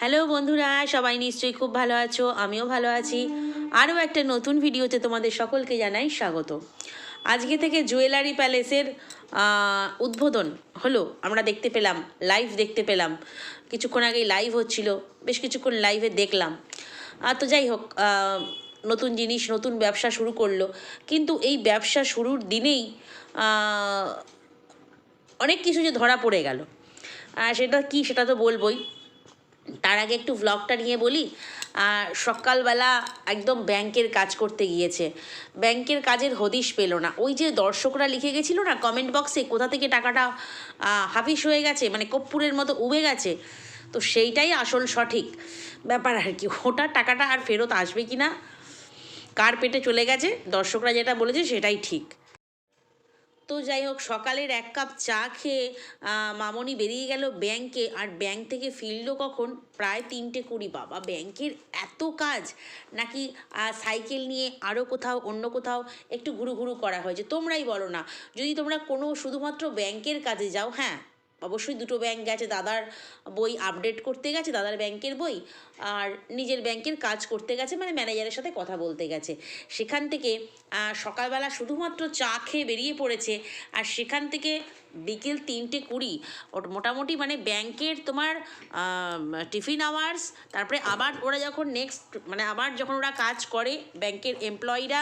Hello বন্ধুরা, সবাই নিশ্চয়ই খুব ভালো আছো, আমিও ভালো আছি। আরও একটা নতুন ভিডিওতে তোমাদের সকলকে জানাই স্বাগত। আজকে থেকে জুয়েলারি প্যালেসের উদ্বোধন হলো। আমরা দেখতে পেলাম লাইভ দেখতে পেলাম। কিছুক্ষণ আগেই লাইভ হচ্ছিল, বেশ কিছুক্ষণ লাইভে দেখলাম। তো যাই হোক নতুন জিনিস, নতুন ব্যবসা শুরু করল। কিন্তু এই ব্যবসা শুরুর দিনেই অনেক কিছু যে ধরা পড়ে গেল। আর সেটা কি সেটা তো বলবোই। তার আগে একটু ব্লগটা নিয়ে বলি। আর সকালবেলা একদম ব্যাংকের কাজ করতে গিয়েছে। ব্যাংকের কাজের হদিশ পেল না। ওই যে দর্শকরা লিখে গেছিল না কমেন্ট বক্সে কোথা থেকে টাকাটা হাফিস হয়ে গেছে মানে কপ্পুরের মতো উবে গেছে। তো সেইটাই আসল সঠিক ব্যাপার আর কি। ওটা টাকাটা আর ফেরত আসবে কি না কার পেটে চলে গেছে, দর্শকরা যেটা বলেছে সেটাই ঠিক। তো যাই হোক, সকালের এক কাপ চা খেয়ে মামনি বেরিয়ে গেল ব্যাংকে। আর ব্যাংক থেকে ফিরল কখন? প্রায় তিনটে কুড়ি। বাবা, ব্যাংকের এত কাজ! নাকি সাইকেল নিয়ে আরও কোথাও, অন্য কোথাও একটু ঘুরু ঘুরু করা হয়েছে? তোমরাই বলো না। যদি তোমরা কোনো শুধুমাত্র ব্যাংকের কাজে যাও হ্যাঁ অবশ্যই দুটো ব্যাংক গেছে, দাদার বই আপডেট করতে গেছে, দাদার ব্যাংকের বই আর নিজের ব্যাংকের কাজ করতে গেছে মানে ম্যানেজারের সাথে কথা বলতে গেছে। সেখান থেকে সকালবেলা শুধুমাত্র চা খেয়ে বেরিয়ে পড়েছে, আর সেখান থেকে বিকেল তিনটে কুড়ি মোটামুটি মানে ব্যাংকের তোমার টিফিন আওয়ার্স, তারপরে আবার ওরা যখন নেক্সট মানে আবার যখন ওরা কাজ করে ব্যাংকের এমপ্লয়িরা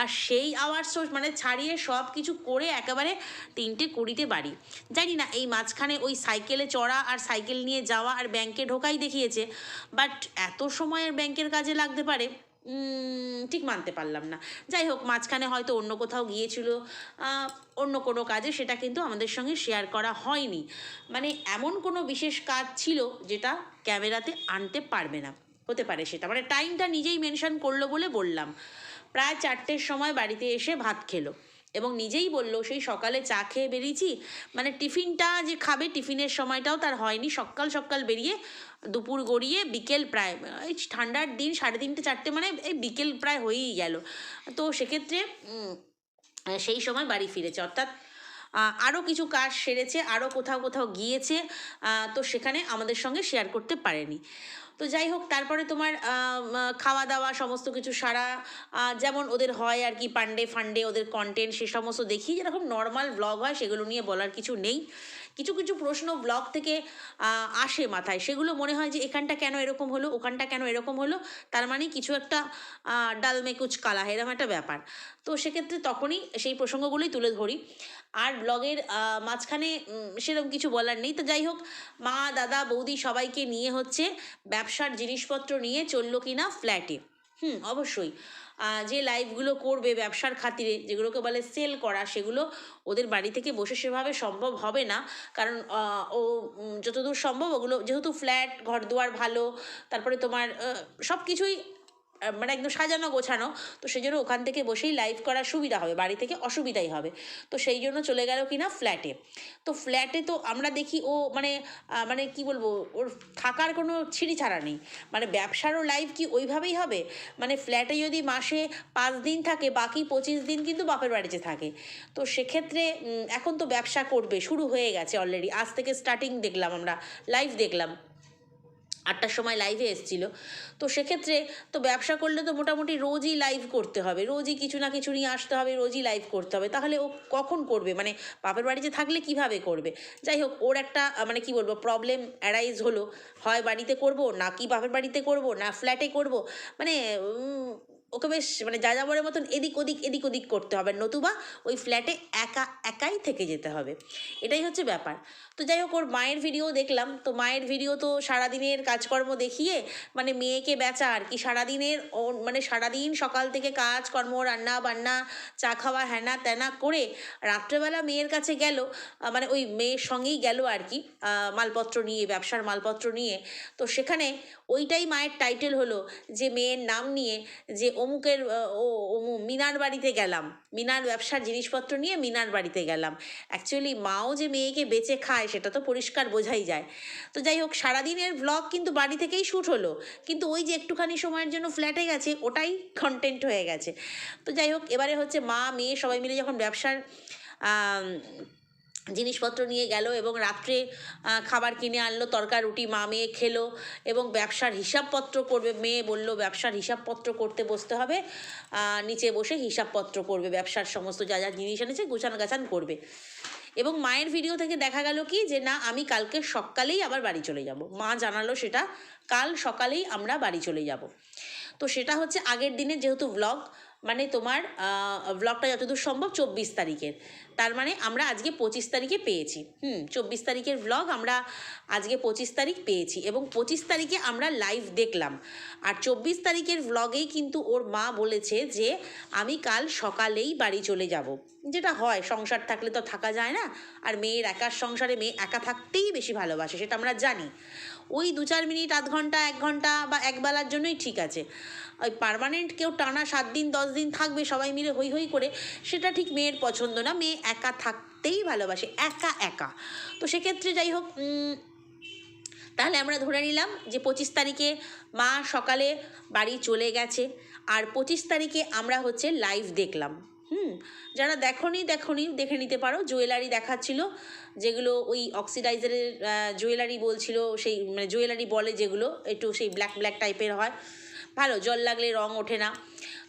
আর সেই আওয়ার্সও মানে ছাড়িয়ে সব কিছু করে একেবারে তিনটে কুড়িতে বাড়ি। জানি না, এই মাঝখানে ওই সাইকেলে চড়া আর সাইকেল নিয়ে যাওয়া আর ব্যাংকে ঢোকাই দেখিয়েছে বাট এত সময়ের ব্যাংকের কাজে লাগতে পারে। ঠিক মানতে পারলাম না। যাই হোক, মাঝখানে হয়তো অন্য কোথাও গিয়েছিল অন্য কোনো কাজে, সেটা কিন্তু আমাদের সঙ্গে শেয়ার করা হয়নি। মানে এমন কোনো বিশেষ কাজ ছিল যেটা ক্যামেরাতে আনতে পারবে না। হতে পারে সেটা। মানে টাইমটা নিজেই মেনশন করল বলে বললাম। প্রায় চারটের সময় বাড়িতে এসে ভাত খেলো। এবং নিজেই বলল, সেই সকালে চা খেয়ে বেরিয়েছি। মানে টিফিনটা যে খাবে টিফিনের সময়টাও তার হয়নি। সকাল সকাল বেরিয়ে দুপুর গড়িয়ে বিকেল প্রায়, এই ঠান্ডার দিন সাড়ে তিনটে চারটে মানে এই বিকেল প্রায় হয়েই গেল। তো সেক্ষেত্রে সেই সময় বাড়ি ফিরেছে। অর্থাৎ আরও কিছু কাজ সেরেছে আরও কোথাও কোথাও গিয়েছে তো সেখানে আমাদের সঙ্গে শেয়ার করতে পারেনি। তো যাই হোক, তারপরে তোমার খাওয়া দাওয়া, সমস্ত কিছু সারা যেমন ওদের হয় আর কি, পান্ডে ফান্ডে ওদের কন্টেন্ট সে সমস্ত দেখি। যেরকম নর্মাল ব্লগ হয়, সেগুলো নিয়ে বলার কিছু নেই। কিছু কিছু প্রশ্ন ব্লগ থেকে আসে মাথায়। সেগুলো মনে হয় যে এখানটা কেন এরকম হলো ওখানটা কেন এরকম হলো তার মানে কিছু একটা আহ, ডাল মে কুচ কালা এরকম একটা ব্যাপার। তো সেক্ষেত্রে তখনই সেই প্রসঙ্গগুলোই তুলে ধরি। আর ব্লগের মাঝখানে সেরকম কিছু বলার নেই। তো যাই হোক মা দাদা বৌদি সবাইকে নিয়ে হচ্ছে ব্যবসার জিনিসপত্র নিয়ে চলল কিনা ফ্ল্যাটে হুম অবশ্যই। যে লাইভগুলো করবে ব্যবসার খাতিরে, যেগুলোকে বলে সেল করা, সেগুলো ওদের বাড়ি থেকে বসে সেভাবে সম্ভব হবে না। কারণ ও যতদূর সম্ভব ওগুলো, যেহেতু ফ্ল্যাট ঘর দুয়ার ভালো, তারপরে তোমার সব কিছুই মানে একদম সাজানো গোছানো। তো সেই জন্য ওখান থেকে বসেই লাইভ করার সুবিধা হবে, বাড়ি থেকে অসুবিধাই হবে। তো সেই জন্য চলে গেল কিনা ফ্ল্যাটে তো ফ্ল্যাটে তো আমরা দেখি ও মানে মানে কি বলব, ওর থাকার কোনো ছিঁড়ি ছাড়া নেই। মানে ব্যবসারও লাইভ কি ওইভাবেই হবে? মানে ফ্ল্যাটে যদি মাসে পাঁচ দিন থাকে, বাকি পঁচিশ দিন কিন্তু বাপের বাড়িতে থাকে। তো সেক্ষেত্রে এখন তো ব্যবসা করবে, শুরু হয়ে গেছে অলরেডি আজ থেকে স্টার্টিং দেখলাম আমরা লাইভ দেখলাম। আটটার সময় লাইভে এসছিল। তো সেক্ষেত্রে তো ব্যবসা করলে তো মোটামুটি রোজই লাইভ করতে হবে। রোজই কিছু না কিছু নিয়ে আসতে হবে, রোজই লাইভ করতে হবে। তাহলে ও কখন করবে? মানে বাপের বাড়িতে থাকলে কীভাবে করবে? যাই হোক, ওর একটা মানে কি বলব প্রবলেম অ্যারাইজ হলো। হয় বাড়িতে করব, না কি বাপের বাড়িতে করব, না ফ্ল্যাটে করব। মানে ওকে বেশ মানে যা যাবরের মতন এদিক ওদিক এদিক ওদিক করতে হবে। নতুবা ওই ফ্ল্যাটে একা, একাই থেকে যেতে হবে। এটাই হচ্ছে ব্যাপার। তো যাই হোক, ওর মায়ের ভিডিও দেখলাম। তো মায়ের ভিডিও তো সারাদিনের কাজকর্ম দেখিয়ে মানে মেয়েকে বেচা আর কি। সারাদিনের ও মানে সারাদিন সকাল থেকে কাজকর্ম, রান্না বান্না, চা খাওয়া হ্যানা ত্যানা করে রাত্রেবেলা মেয়ের কাছে গেল মানে ওই মেয়ের সঙ্গেই গেল আর কি মালপত্র নিয়ে, ব্যবসার মালপত্র নিয়ে। তো সেখানে ওইটাই মায়ের টাইটেল হলো যে মেয়ের নাম নিয়ে যে অমুকের ও, অমু, মিনার বাড়িতে গেলাম। মিনার ব্যবসার জিনিসপত্র নিয়ে মিনার বাড়িতে গেলাম। অ্যাকচুয়ালি মাও যে মেয়েকে বেঁচে খায় সেটা তো পরিষ্কার বোঝাই যায়। তো যাই হোক, সারাদিনের ব্লগ কিন্তু বাড়ি থেকেই শ্যুট হলো। কিন্তু ওই যে একটুখানি সময়ের জন্য ফ্ল্যাটে গেছে, ওটাই কন্টেন্ট হয়ে গেছে। তো যাই হোক, এবারে হচ্ছে মা, মেয়ে সবাই মিলে যখন ব্যবসার জিনিসপত্র নিয়ে গেল এবং রাত্রে খাবার কিনে আনলো তরকা রুটি মা মেয়ে খেলো এবং ব্যবসার হিসাবপত্র করবে। মেয়ে বলল, ব্যবসার হিসাবপত্র করতে বসতে হবে। নিচে বসে হিসাবপত্র করবে। ব্যবসার সমস্ত যা যা জিনিস এনেছে গুছান গাছান করবে। এবং মায়ের ভিডিও থেকে দেখা গেল কি যে, না, আমি কালকে সকালেই আবার বাড়ি চলে যাব। মা জানালো সেটা, কাল সকালেই আমরা বাড়ি চলে যাব। তো সেটা হচ্ছে আগের দিনে যেহেতু ব্লগ মানে তোমার ব্লগটা যতদূর সম্ভব চব্বিশ তারিখের। তার মানে আমরা আজকে পঁচিশ তারিখে পেয়েছি। হুম, চব্বিশ তারিখের ব্লগ আমরা আজকে পঁচিশ তারিখ পেয়েছি এবং পঁচিশ তারিখে আমরা লাইভ দেখলাম। আর চব্বিশ তারিখের ব্লগেই কিন্তু ওর মা বলেছে যে, আমি কাল সকালেই বাড়ি চলে যাব। যেটা হয়, সংসার থাকলে তো থাকা যায় না। আর মেয়ের একার সংসারে মেয়ে একা থাকতেই বেশি ভালোবাসে, সেটা আমরা জানি। ওই দু চার মিনিট, আধ ঘণ্টা, এক ঘণ্টা বা এক বেলার জন্যই ঠিক আছে। ওই পার্মানেন্ট কেউ টানা সাত দিন, দশ দিন থাকবে সবাই মিলে হই হই করে, সেটা ঠিক মেয়ের পছন্দ না। মেয়ে একা থাকতেই ভালোবাসে, একা একা। তো সেক্ষেত্রে যাই হোক তাহলে আমরা ধরে নিলাম যে পঁচিশ তারিখে মা সকালে বাড়ি চলে গেছে, আর পঁচিশ তারিখে আমরা হচ্ছে লাইভ দেখলাম। হুম, যারা দেখনি দেখনি, দেখে নিতে পারো। জুয়েলারি দেখাচ্ছিল, যেগুলো ওই অক্সিডাইজারের জুয়েলারি বলছিল, সেই মানে জুয়েলারি বলে যেগুলো, একটু সেই ব্ল্যাক ব্ল্যাক টাইপের হয়। ভালো, জল লাগলে রং ওঠে না।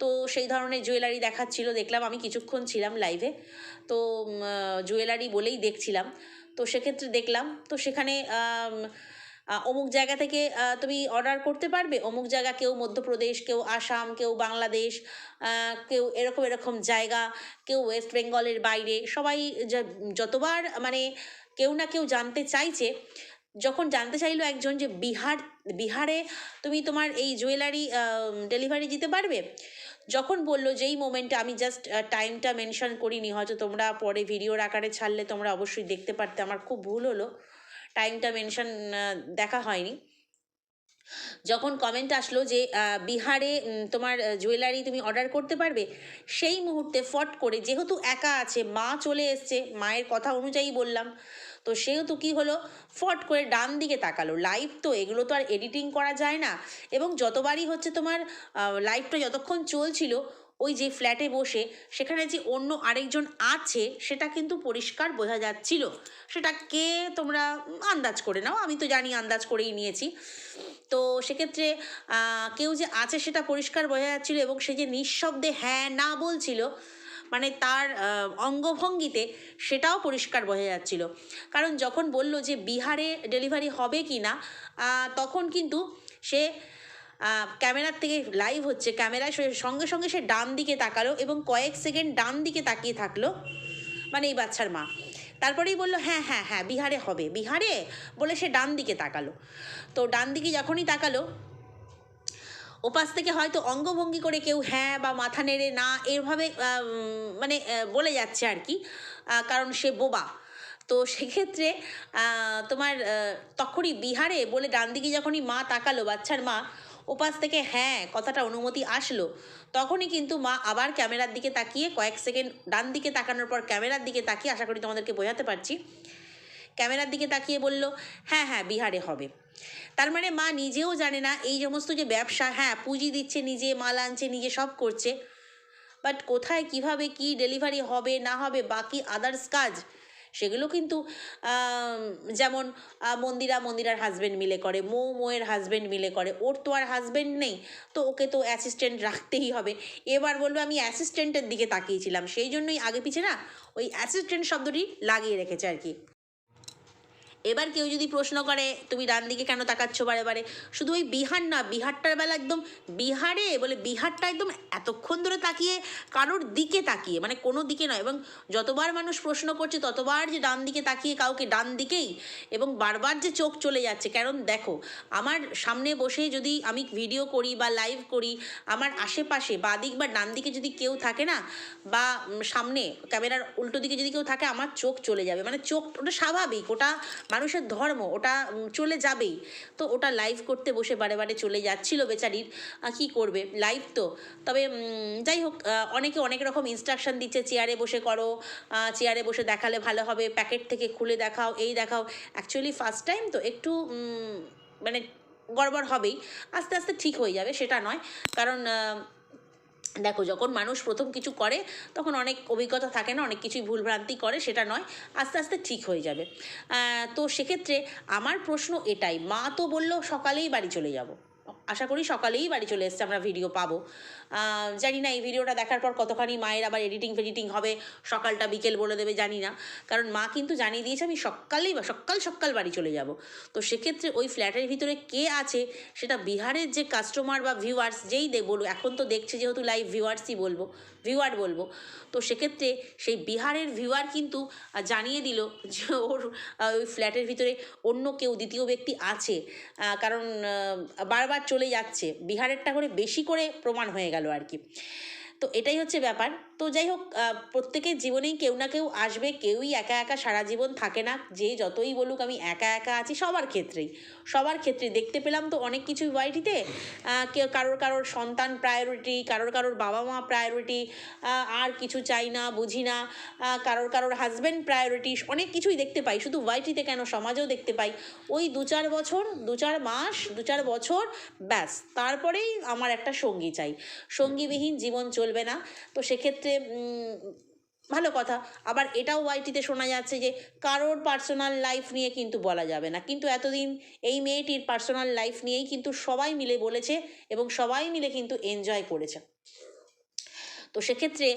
তো সেই ধরনের জুয়েলারি দেখাচ্ছিল, দেখলাম আমি কিছুক্ষণ ছিলাম লাইভে। তো জুয়েলারি বলেই দেখছিলাম। তো সেক্ষেত্রে দেখলাম, তো সেখানে অমুক জায়গা থেকে তুমি অর্ডার করতে পারবে, অমুক জায়গা কেউ মধ্যপ্রদেশ, কেউ আসাম, কেউ বাংলাদেশ কেউ এরকম এরকম জায়গা, কেউ ওয়েস্ট বেঙ্গলের বাইরে, সবাই যতবার মানে কেউ না কেউ জানতে চাইছে, যখন জানতে চাইলো একজন যে বিহার, বিহারে তুমি তোমার এই জুয়েলারি ডেলিভারি দিতে পারবে, যখন বলল যেই মোমেন্টে আমি জাস্ট টাইমটা মেনশন করিনি, হয়তো তোমরা পরে ভিডিওর আকারে ছাড়লে তোমরা অবশ্যই দেখতে পারতে, আমার খুব ভুল হলো। টাইমটা মেনশন দেখা হয়নি। যখন কমেন্ট আসলো যে বিহারে তোমার জুয়েলারি তুমি অর্ডার করতে পারবে, সেই মুহূর্তে ফট করে, যেহেতু একা আছে, মা চলে এসছে, মায়ের কথা অনুযায়ী বললাম, তো সেহেতু কি হলো, ফট করে ডান দিকে তাকালো। লাইভ তো এগুলো তো আর এডিটিং করা যায় না, এবং যতবারই হচ্ছে তোমার লাইভটা যতক্ষণ চলছিল ওই যে ফ্ল্যাটে বসে সেখানে যে অন্য আরেকজন আছে, সেটা কিন্তু পরিষ্কার বোঝা যাচ্ছিল। সেটা কে তোমরা আন্দাজ করে নাও, আমি তো জানি আন্দাজ করেই নিয়েছি। তো সেক্ষেত্রে কেউ যে আছে সেটা পরিষ্কার বোঝা যাচ্ছিল এবং সে যে নিঃশব্দে হ্যাঁ না বলছিল মানে তার অঙ্গভঙ্গিতে সেটাও পরিষ্কার বোঝা যাচ্ছিল। কারণ যখন বলল যে বিহারে ডেলিভারি হবে কি না তখন কিন্তু সে ক্যামেরার থেকে লাইভ হচ্ছে। ক্যামেরায় সঙ্গে সঙ্গে সে ডান দিকে তাকালো এবং কয়েক সেকেন্ড ডান দিকে তাকিয়ে থাকল মানে এই বাচ্চার মা। তারপরেই বলল হ্যাঁ হ্যাঁ হ্যাঁ বিহারে হবে। বিহারে বলে সে ডান দিকে তাকালো। তো ডান দিকে যখনই তাকালো, ওপাশ থেকে হয়তো অঙ্গভঙ্গি করে কেউ হ্যাঁ বা মাথা নেড়ে না, এভাবে মানে বলে যাচ্ছে আর কি কারণ সে বোবা। তো সেক্ষেত্রে তোমার তখনই বিহারে বলে ডান দিকে যখনই মা তাকালো, বাচ্চার মা ওপাশ থেকে হ্যাঁ কথাটা অনুমতি আসলো। তখনই কিন্তু মা আবার ক্যামেরার দিকে তাকিয়ে কয়েক সেকেন্ড ডান দিকে তাকানোর পর ক্যামেরার দিকে তাকিয়ে, আশা করি তোমাদেরকে বোঝাতে পারছি, ক্যামেরার দিকে তাকিয়ে বলল হ্যাঁ হ্যাঁ বিহারে হবে। তার মানে মা নিজেও জানে না এই সমস্ত যে ব্যবসা হ্যাঁ পুঁজি দিচ্ছে নিজে, মাল আনছে, নিজে সব করছে বাট কোথায়, কীভাবে, কি ডেলিভারি হবে, না হবে, বাকি আদার্স কাজ সেগুলো কিন্তু যেমন মন্দিরা মন্দিরার হাজব্যান্ড মিলে করে, মৌ মোয়ের হাজব্যান্ড মিলে করে, ওর তো আর হাজব্যান্ড নেই, তো ওকে তো অ্যাসিস্ট্যান্ট রাখতেই হবে। এবার বলব, আমি অ্যাসিস্ট্যান্টের দিকে তাকিয়েছিলাম, সেই জন্যই আগে পিছে না, ওই অ্যাসিস্ট্যান্ট শব্দটি লাগিয়ে রেখেছে আর কি। এবার কেউ যদি প্রশ্ন করে, তুমি ডান দিকে কেন তাকাচ্ছ বারে বারে? শুধু ওই বিহার না, বিহারটার বেলা একদম বিহারে বলে বিহারটা একদম এতক্ষণ ধরে তাকিয়ে, কারোর দিকে তাকিয়ে মানে কোনো দিকে নয়, এবং যতবার মানুষ প্রশ্ন করছে, ততবার যে ডান দিকে তাকিয়ে কাউকে ডান দিকেই, এবং বারবার যে চোখ চলে যাচ্ছে, কারণ দেখো, আমার সামনে বসে যদি আমি ভিডিও করি বা লাইভ করি, আমার আশেপাশে বা দিক বা ডান দিকে যদি কেউ থাকে না, বা সামনে ক্যামেরার উল্টো দিকে যদি কেউ থাকে, আমার চোখ চলে যাবে মানে চোখ ওটা স্বাভাবিক, ওটা মানুষের ধর্ম, ওটা চলে যাবেই। তো ওটা লাইভ করতে বসে বারে বারে চলে যাচ্ছিল বেচারির কি করবে? লাইভ তো। তবে যাই হোক অনেকে অনেক রকম ইনস্ট্রাকশন দিচ্ছে চেয়ারে বসে করো চেয়ারে বসে দেখালে ভালো হবে প্যাকেট থেকে খুলে দেখাও, এই দেখাও। অ্যাকচুয়ালি ফার্স্ট টাইম তো একটু মানে গড়বড় হবেই। আস্তে আস্তে ঠিক হয়ে যাবে, সেটা নয়। কারণ দেখো, যখন মানুষ প্রথম কিছু করে, তখন অনেক অভিজ্ঞতা থাকে না, অনেক কিছুই ভুলভ্রান্তি করে, সেটা নয়, আস্তে আস্তে ঠিক হয়ে যাবে। তো সেক্ষেত্রে আমার প্রশ্ন এটাই, মা তো বলল সকালেই বাড়ি চলে যাব। আশা করি সকালেই বাড়ি চলে এসছে, আমরা ভিডিও পাবো। জানি না, এই ভিডিওটা দেখার পর কতখানি মায়ের আবার এডিটিং ফেডিটিং হবে, সকালটা বিকেল বলে দেবে, জানি না। কারণ মা কিন্তু জানিয়ে দিয়েছে, আমি সকালেই বা, সকাল সকাল বাড়ি চলে যাব। তো সেক্ষেত্রে ওই ফ্ল্যাটের ভিতরে কে আছে, সেটা বিহারের যে কাস্টমার বা ভিউয়ার্স যেই দে, বলুক, এখন তো দেখছে যেহেতু লাইভ ভিউয়ার্সই বলব ভিউয়ার বলব। তো সেক্ষেত্রে সেই বিহারের ভিউয়ার কিন্তু জানিয়ে দিল যে ওর ওই ফ্ল্যাটের ভিতরে অন্য কেউ দ্বিতীয় ব্যক্তি আছে। কারণ বারবার চলে যাচ্ছে। বিহারেরটা করে বেশি করে প্রমাণ হয়ে গেল আর কি। তো এটাই হচ্ছে ব্যাপার। তো যাই হোক প্রত্যেকের জীবনেই কেউ না কেউ আসবে, কেউই একা একা সারা জীবন থাকে না। যে যতই বলুক আমি একা একা আছি, সবার ক্ষেত্রেই। সবার ক্ষেত্রে দেখতে পেলাম তো অনেক কিছুই বাড়িটিতে কারোর কারোর সন্তান প্রায়োরিটি কারোর কারোর বাবা মা প্রায়োরিটি আর কিছু চাই না, বুঝি না। কারোর কারোর হাজব্যান্ড প্রায়োরিটি অনেক কিছুই দেখতে পাই। শুধু ওয়াইটিতে কেন, সমাজেও দেখতে পাই। ওই দু চার বছর, দু চার মাস, দু চার বছর, ব্যাস। তারপরেই আমার একটা সঙ্গী চাই। সঙ্গীবিহীন জীবন চলবে না। তো সেক্ষেত্রে উম, ভালো কথা। আবার এটাও ওয়াইটিতে শোনা যাচ্ছে যে কারোর পার্সোনাল লাইফ নিয়ে কিন্তু বলা যাবে না। কিন্তু এতদিন এই মেয়েটির পার্সোনাল লাইফ নিয়েই কিন্তু সবাই মিলে বলেছে এবং সবাই মিলে কিন্তু এনজয় করেছে। তো সেক্ষেত্রে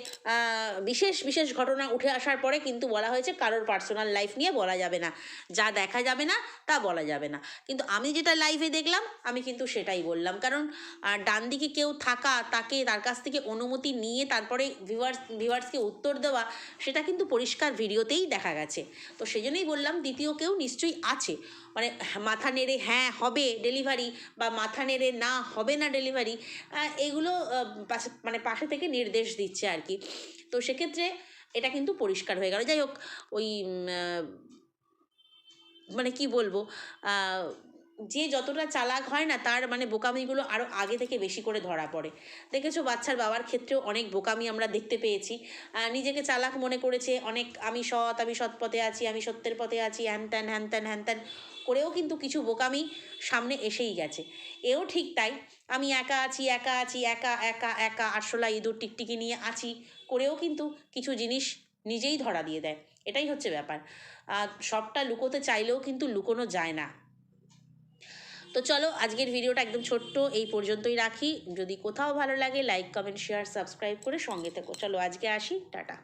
বিশেষ বিশেষ ঘটনা উঠে আসার পরে কিন্তু বলা হয়েছে কারোর পার্সোনাল লাইফ নিয়ে বলা যাবে না। যা দেখা যাবে না, তা বলা যাবে না। কিন্তু আমি যেটা লাইভে দেখলাম, আমি কিন্তু সেটাই বললাম। কারণ ডান দিকে কেউ থাকা, তাকে তার কাছ থেকে অনুমতি নিয়ে তারপরে ভিউয়ার্স ভিউয়ার্সকে উত্তর দেওয়া, সেটা কিন্তু পরিষ্কার ভিডিওতেই দেখা গেছে। তো সেই জন্যই বললাম, দ্বিতীয় কেউ নিশ্চয়ই আছে। মানে মাথা নেড়ে হ্যাঁ হবে ডেলিভারি বা মাথা নেড়ে না হবে না ডেলিভারি এগুলো পাশে মানে পাশে থেকে নির্দেশ দিচ্ছে আর কি। তো সেক্ষেত্রে এটা কিন্তু পরিষ্কার হয়ে গেল। যাই হোক, ওই মানে কি বলব যে যতটা চালাক হয় না, তার মানে বোকামিগুলো আরও আগে থেকে বেশি করে ধরা পড়ে। দেখেছ, বাচ্চার বাবার ক্ষেত্রেও অনেক বোকামি আমরা দেখতে পেয়েছি। নিজেকে চালাক মনে করেছে, অনেক আমি সৎ আমি সৎ পথে আছি, আমি সত্যের পথে আছি, হ্যান ত্যান হ্যান ত্যান হ্যান ত্যান করেও কিন্তু কিছু বোকামি সামনে এসেই গেছে। এও ঠিক তাই, আমি একা আছি একা আছি, একা একা একা, আরশোলা, ইঁদুর, টিকটিকি নিয়ে আছি করেও কিন্তু কিছু জিনিস নিজেই ধরা দিয়ে দেয়। এটাই হচ্ছে ব্যাপার। সবটা লুকোতে চাইলেও কিন্তু লুকোনো যায় না। তো চলো আজকের ভিডিওটা একদম ছোট্ট, এই পর্যন্তই রাখি। যদি কোথাও ভালো লাগে লাইক কমেন্ট শেয়ার সাবস্ক্রাইব করে সঙ্গে থেকো। চলো আজকে আসি, টাটা।